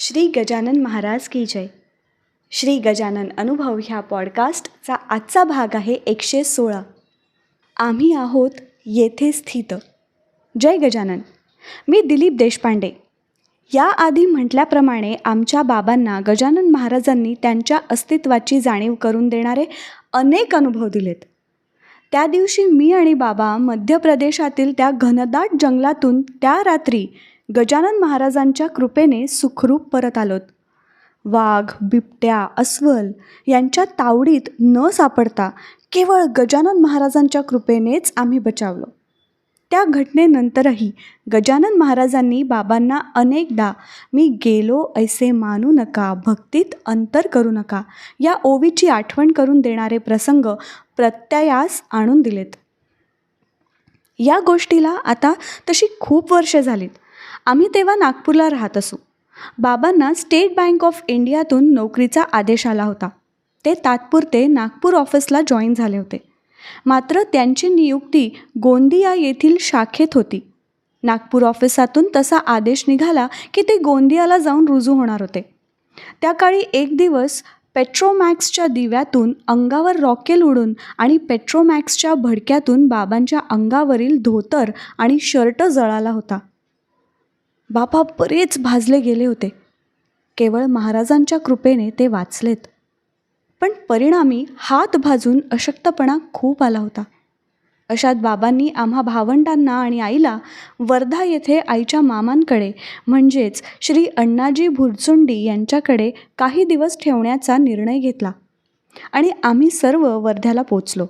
श्री गजानन महाराज की जय. श्री गजानन अनुभव ह्या पॉडकास्टचा आजचा भाग आहे एकशे सोळा. आम्ही आहोत येथे स्थित. जय गजानन. मी दिलीप देशपांडे. याआधी म्हटल्याप्रमाणे आमच्या बाबांना गजानन महाराजांनी त्यांच्या अस्तित्वाची जाणीव करून देणारे अनेक अनुभव दिलेत. त्या दिवशी मी आणि बाबा मध्य प्रदेशातील त्या घनदाट जंगलातून त्या रात्री गजानन महाराजांच्या कृपेने सुखरूप परत आलोत. वाघ बिबट्या अस्वल यांच्या तावडीत न सापडता केवळ गजानन महाराजांच्या कृपेनेच आम्ही बचावलो. त्या घटनेनंतरही गजानन महाराजांनी बाबांना अनेकदा मी गेलो ऐसे मानू नका भक्तीत अंतर करू नका या ओवीची आठवण करून देणारे प्रसंग प्रत्ययास आणून दिलेत. या गोष्टीला आता तशी खूप वर्ष झालीत. आम्ही तेव्हा नागपूरला राहत असू. बाबांना स्टेट बँक ऑफ इंडियातून नोकरीचा आदेश आला होता. ते तात्पुरते नागपूर ऑफिसला जॉईन झाले होते. मात्र त्यांची नियुक्ती गोंदिया येथील शाखेत होती. नागपूर ऑफिसातून तसा आदेश निघाला की ते गोंदियाला जाऊन रुजू होणार होते. त्या काळी एक दिवस पेट्रोमॅक्सच्या दिव्यातून अंगावर रॉकेल उडून आणि पेट्रोमॅक्सच्या भडक्यातून बाबांच्या अंगावरील धोतर आणि शर्ट जळाला होता. बाबा बरेच भाजले गेले होते. केवळ महाराजांच्या कृपेने ते वाचलेत. पण परिणामी हात भाजून अशक्तपणा खूप आला होता. अशात बाबांनी आम्हा भावंडांना आणि आईला वर्धा येथे आईच्या मामांकडे म्हणजेच श्री अण्णाजी भुरचुंडी यांच्याकडे काही दिवस ठेवण्याचा निर्णय घेतला. आणि आम्ही सर्व वर्ध्याला पोचलो.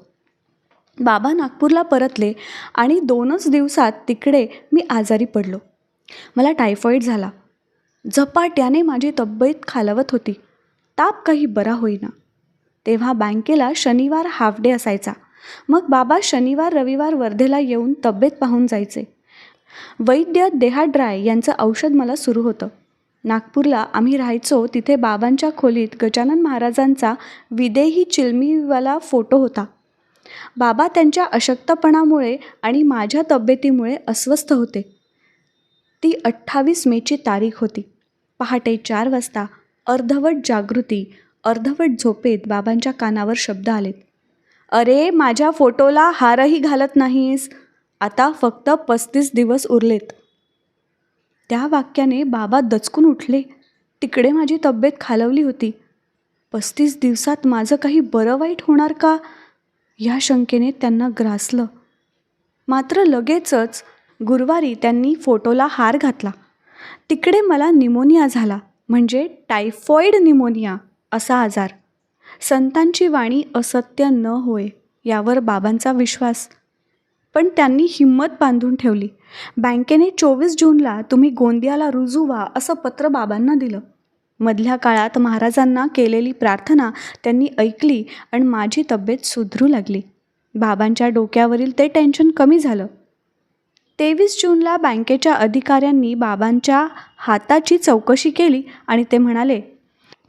बाबा नागपूरला परतले आणि दोनच दिवसात तिकडे मी आजारी पडलो. मला टायफॉईड झाला. झपाट्याने माझी तब्येत खालवत होती. ताप काही बरा होईना. तेव्हा बँकेला शनिवार हाफ डे असायचा. मग बाबा शनिवार रविवार वर्धेला येऊन तब्येत पाहून जायचे. वैद्य देहाड्राय यांचं औषध मला सुरू होतं. नागपूरला आम्ही राहायचो तिथे बाबांच्या खोलीत गजानन महाराजांचा विदेही चिलमीवाला फोटो होता. बाबा त्यांच्या अशक्तपणामुळे आणि माझ्या तब्येतीमुळे अस्वस्थ होते. ती अठ्ठावीस मेची तारीख होती. पहाटे चार वाजता अर्धवट जागृती अर्धवट झोपेत बाबांच्या कानावर शब्द आलेत. अरे माझ्या फोटोला हारही घालत नाहीस. आता फक्त पस्तीस दिवस उरलेत. त्या वाक्याने बाबा दचकून उठले. तिकडे माझी तब्येत खालवली होती. पस्तीस दिवसात माझं काही बरं वाईट होणार का? या शंकेने त्यांना ग्रासलं. मात्र लगेचच गुरुवारी त्यांनी फोटोला हार घातला. तिकडे मला निमोनिया झाला म्हणजे टायफॉईड निमोनिया असा आजार. संतांची वाणी असत्य न होय यावर बाबांचा विश्वास. पण त्यांनी हिंमत बांधून ठेवली. बँकेने चोवीस जूनला तुम्ही गोंदियाला रुजू व्हा असं पत्र बाबांना दिलं. मधल्या काळात महाराजांना केलेली प्रार्थना त्यांनी ऐकली आणि माझी तब्येत सुधरू लागली. बाबांच्या डोक्यावरील ते टेन्शन कमी झालं. तेवीस जूनला बँकेच्या अधिकाऱ्यांनी बाबांच्या हाताची चौकशी केली आणि ते म्हणाले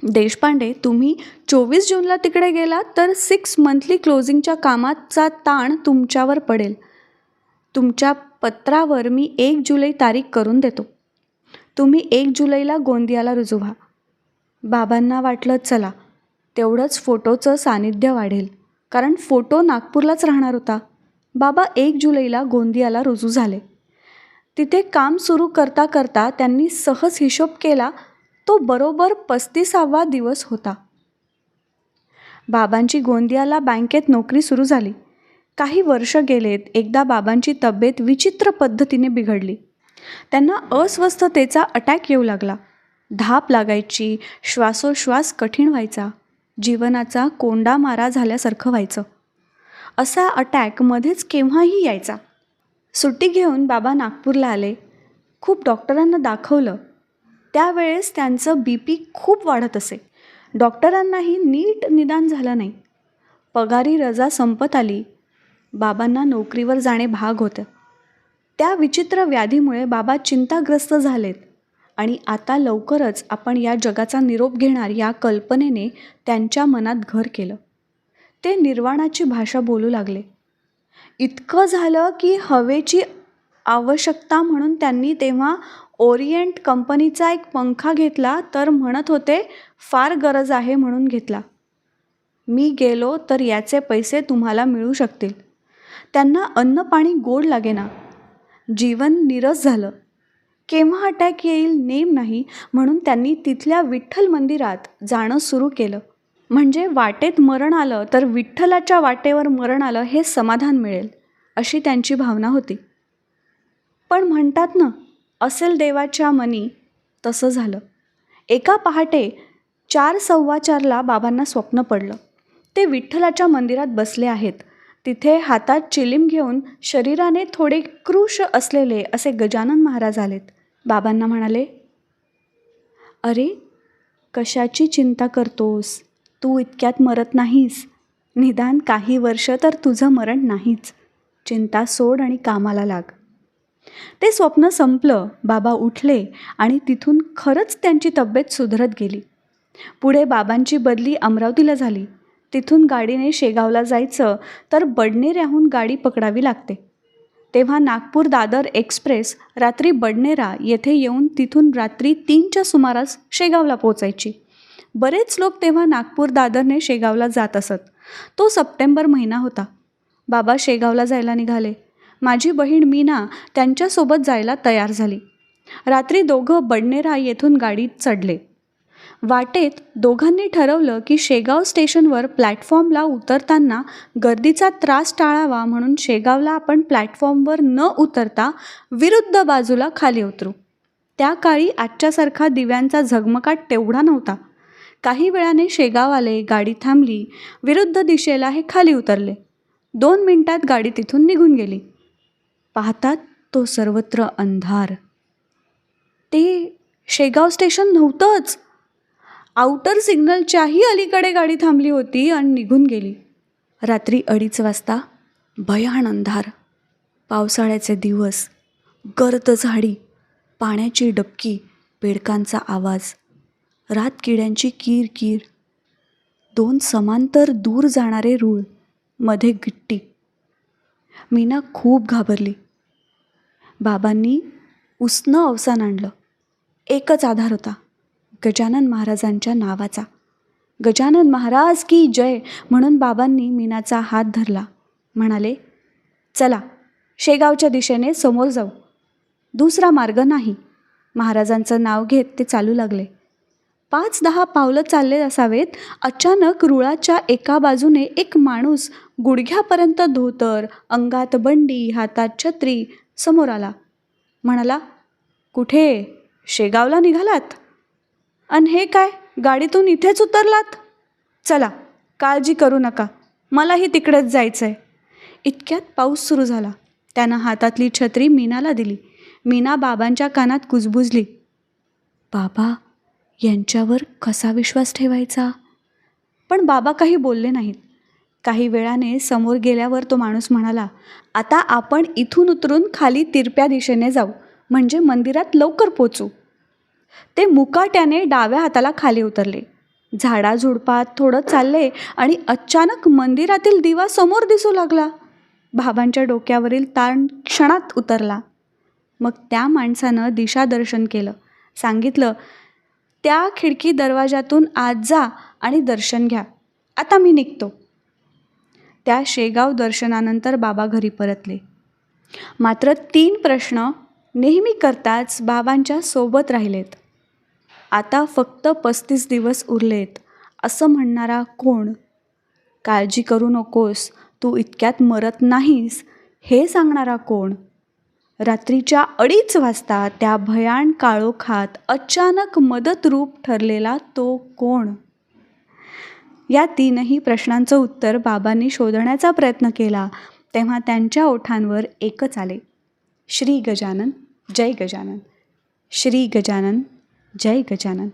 देशपांडे तुम्ही चोवीस जूनला तिकडे गेलात तर सिक्स मंथली क्लोजिंगच्या कामाचा ताण तुमच्यावर पडेल. तुमच्या पत्रावर मी एक जुलै तारीख करून देतो. तुम्ही एक जुलैला गोंदियाला रुजू व्हा बाबांना वाटलं चला तेवढंच फोटोचं सानिध्य वाढेल कारण फोटो नागपूरलाच राहणार होता. बाबा एक जुलैला गोंदियाला रुजू झाले. तिथे काम सुरू करता करता त्यांनी सहज हिशोब केला तो बरोबर पस्तीसावा दिवस होता. बाबांची गोंदियाला बँकेत नोकरी सुरू झाली. काही वर्ष गेलेत एकदा बाबांची तब्येत विचित्र पद्धतीने बिघडली. त्यांना अस्वस्थतेचा अटॅक येऊ लागला. धाप लागायची श्वासोश्वास कठीण व्हायचा जीवनाचा कोंडा मारा झाल्यासारखं व्हायचं. असा अटॅक मध्येच केव्हाही यायचा. सुट्टी घेऊन बाबा नागपूरला आले. खूप डॉक्टरांना दाखवलं. त्यावेळेस त्यांचं बी पी खूप वाढत असे. डॉक्टरांनाही नीट निदान झालं नाही. पगारी रजा संपत आली. बाबांना नोकरीवर जाणे भाग होतं. त्या विचित्र व्याधीमुळे बाबा चिंताग्रस्त झालेत. आणि आता लवकरच आपण या जगाचा निरोप घेणार या कल्पनेने त्यांच्या मनात घर केलं. ते निर्वाणाची भाषा बोलू लागले. इतकं झालं की हवेची आवश्यकता म्हणून त्यांनी तेव्हा ओरिएंट कंपनीचा एक पंखा घेतला तर म्हणत होते फार गरज आहे म्हणून घेतला. मी गेलो तर याचे पैसे तुम्हाला मिळू शकतील. त्यांना अन्न पाणी गोड लागेना. जीवन निरस झालं. केव्हा अटॅक येईल नेम नाही म्हणून त्यांनी तिथल्या विठ्ठल मंदिरात जाणं सुरू केलं. म्हणजे वाटेत मरण आलं तर विठ्ठलाच्या वाटेवर मरण आलं हे समाधान मिळेल अशी त्यांची भावना होती. पण म्हणतात ना असेल देवाच्या मनी तसं झालं. एका पहाटे चार सव्वा चारला बाबांना स्वप्न पडलं. ते विठ्ठलाच्या मंदिरात बसले आहेत. तिथे हातात चिलीम घेऊन शरीराने थोडे कृश असलेले असे गजानन महाराज आलेत. बाबांना म्हणाले अरे कशाची चिंता करतोस? तू इतक्यात मरत नाहीस. निदान काही वर्ष तर तुझं मरण नाहीच. चिंता सोड आणि कामाला लाग. ते स्वप्न संपलं. बाबा उठले आणि तिथून खरंच त्यांची तब्येत सुधरत गेली. पुढे बाबांची बदली अमरावतीला झाली. तिथून गाडीने शेगावला जायचं तर बडनेऱ्याहून गाडी पकडावी लागते. तेव्हा नागपूर दादर एक्सप्रेस रात्री बडनेरा येथे येऊन तिथून रात्री तीनच्या सुमारास शेगावला पोचायची बरेच लोक तेव्हा नागपूर दादरने शेगावला जात असत. तो सप्टेंबर महिना होता. बाबा शेगावला जायला निघाले. माझी बहीण मीना त्यांच्यासोबत जायला तयार झाली. रात्री दोघं बडनेरा येथून गाडीत चढले. वाटेत दोघांनी ठरवलं की शेगाव स्टेशनवर प्लॅटफॉर्मला उतरताना गर्दीचा त्रास टाळावा म्हणून शेगावला आपण प्लॅटफॉर्मवर न उतरता विरुद्ध बाजूला खाली उतरू. त्या काळी आजच्यासारखा दिव्यांचा झगमगाट तेवढा नव्हता. काही वेळाने शेगाव आले गाडी थांबली विरुद्ध दिशेला हे खाली उतरले. दोन मिनिटात गाडी तिथून निघून गेली. पाहतात तो सर्वत्र अंधार. ते शेगाव स्टेशन नव्हतंच. आउटर सिग्नलच्याही अलीकडे गाडी थांबली होती आणि निघून गेली. रात्री अडीच वाजता भयान अंधार. पावसाळ्याचे दिवस गर्द झाडी पाण्याची डबकी बेडकांचा आवाज रात किड्यांची कीर कीर. दोन समांतर दूर जाणारे रूळमध्ये गिट्टी. मीना खूप घाबरली. बाबांनी उसनं अवसान आणलं. एकच आधार होता गजानन महाराजांच्या नावाचा. गजानन महाराज की जय म्हणून बाबांनी मीनाचा हात धरला. म्हणाले चला शेगावच्या दिशेने समोर जाऊ. दुसरा मार्ग नाही. महाराजांचं नाव घेत ते चालू लागले. पाच दहा पावलं चालले असावेत. अचानक रुळाच्या एका बाजूने एक माणूस गुडघ्यापर्यंत धोतर अंगात बंडी हातात छत्री समोर आला. म्हणाला कुठे? शेगावला निघालात? अन हे काय? गाडीतून इथेच उतरलात? चला काळजी करू नका. मलाही तिकडेच जायचं आहे इतक्यात पाऊस सुरू झाला. त्यानं हातातली छत्री मीनाला दिली. मीना बाबांच्या कानात कुजबुजली. बाबा यांच्यावर कसा विश्वास ठेवायचा? पण बाबा काही बोलले नाहीत. काही वेळाने समोर गेल्यावर तो माणूस म्हणाला आता आपण इथून उतरून खाली तिरप्या दिशेने जाऊ म्हणजे मंदिरात लवकर पोचू. ते मुकाट्याने डाव्या हाताला खाली उतरले. झाडाझुडपात थोडं चालले आणि अचानक मंदिरातील दिवा समोर दिसू लागला. बाबांच्या डोक्यावरील ताण क्षणात उतरला. मग त्या माणसानं दिशादर्शन केलं. सांगितलं त्या खिडकी दरवाजातून आत जा आणि दर्शन घ्या. आता मी निघतो. त्या शेगाव दर्शनानंतर बाबा घरी परतले. मात्र तीन प्रश्न नेहमी करताच बाबांच्या सोबत राहिलेत. आता फक्त पस्तीस दिवस उरलेत असं म्हणणारा कोण? काळजी करू नकोस तू इतक्यात मरत नाहीस हे सांगणारा कोण? रात्रीच्या अडीच वाजता त्या भयाण काळोखात अचानक मदतरूप ठरलेला तो कोण? या तीनही प्रश्नांचं उत्तर बाबांनी शोधण्याचा प्रयत्न केला तेव्हा त्यांच्या ओठांवर एकच आले. श्री गजानन जय गजानन. श्री गजानन जय गजानन.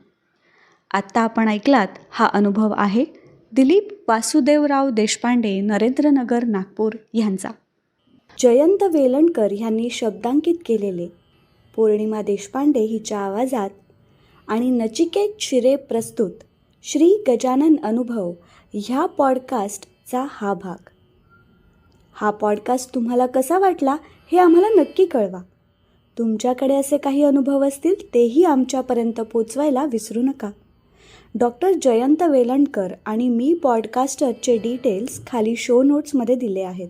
आत्ता आपण ऐकलात हा अनुभव आहे दिलीप वासुदेवराव देशपांडे नरेंद्रनगर नागपूर यांचा. जयंत वेलणकर यांनी शब्दांकित केलेले. पौर्णिमा देशपांडे हिच्या आवाजात आणि नचिकेत शिरे प्रस्तुत श्री गजानन अनुभव ह्या पॉडकास्टचा हा भाग. हा पॉडकास्ट तुम्हाला कसा वाटला हे आम्हाला नक्की कळवा. तुमच्याकडे असे काही अनुभव असतील तेही आमच्यापर्यंत पोचवायला विसरू नका. डॉक्टर जयंत वेलणकर आणि मी पॉडकास्टरचे डिटेल्स खाली शो नोट्समध्ये दिले आहेत.